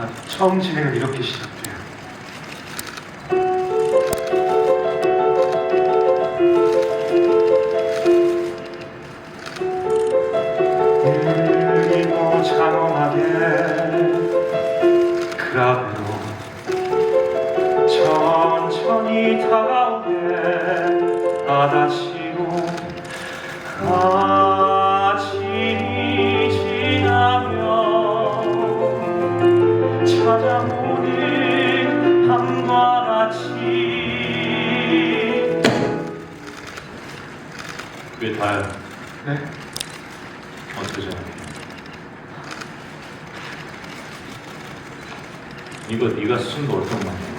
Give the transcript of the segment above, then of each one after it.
아, 처음 진행은 이렇게 시작돼요. 장엄하게 그 천천히 다가오게 아다치 그게 다야. 네? 어쩌자. 이거 네가 쓴 거 어떤 말이야?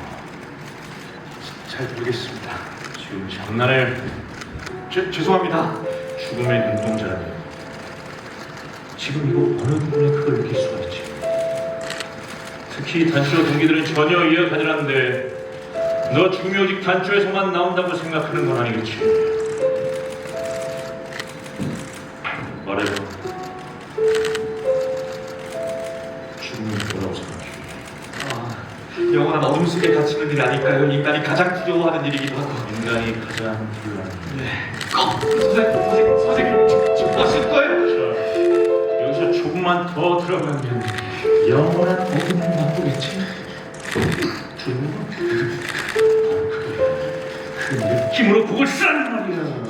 잘 모르겠습니다 지금 장난을 죄, 죄송합니다 죽음의 눈동자라니. 지금 이거 어느 부분에 그걸 느낄 수가 있지? 특히 단추 동기들은 전혀 이해가 가지 않는데 너 죽음이 오직 단추에서만 나온다고 생각하는 건 아니겠지? 말해봐. 죽음이 뭐라고 생각해? 아, 영원한 어둠 속에 갇히는 일 아닐까요? 인간이 가장 두려워하는 일이기도 하고 인간이 가장 불안한 네. 어, 선생님, 선생님, 선생님 지금, 지금 뭐 하실 거예요? 자, 여기서 조금만 더 들어가면 영원한 어둠을 맛보겠지. 두려워? 그 느낌으로 그걸 쓰라는 말이야. 고요한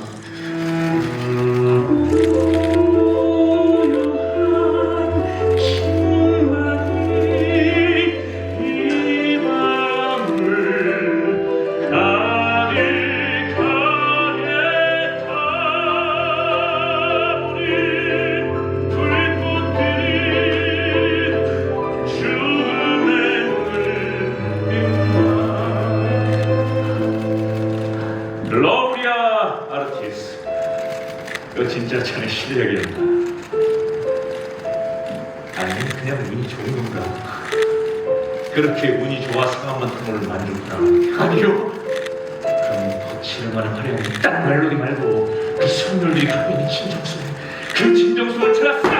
진짜 자네 실력이야 아니면 그냥 운이 좋은 건가? 그렇게 운이 좋아서 상황만 걸 만족하라 아니요. 그럼 거칠어가는 화려한 딱 멜로디 말고 그 선율들이 갖고 있는 진정성 그 진정성을 싸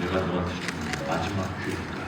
내가 너한테 준 마지막 기회.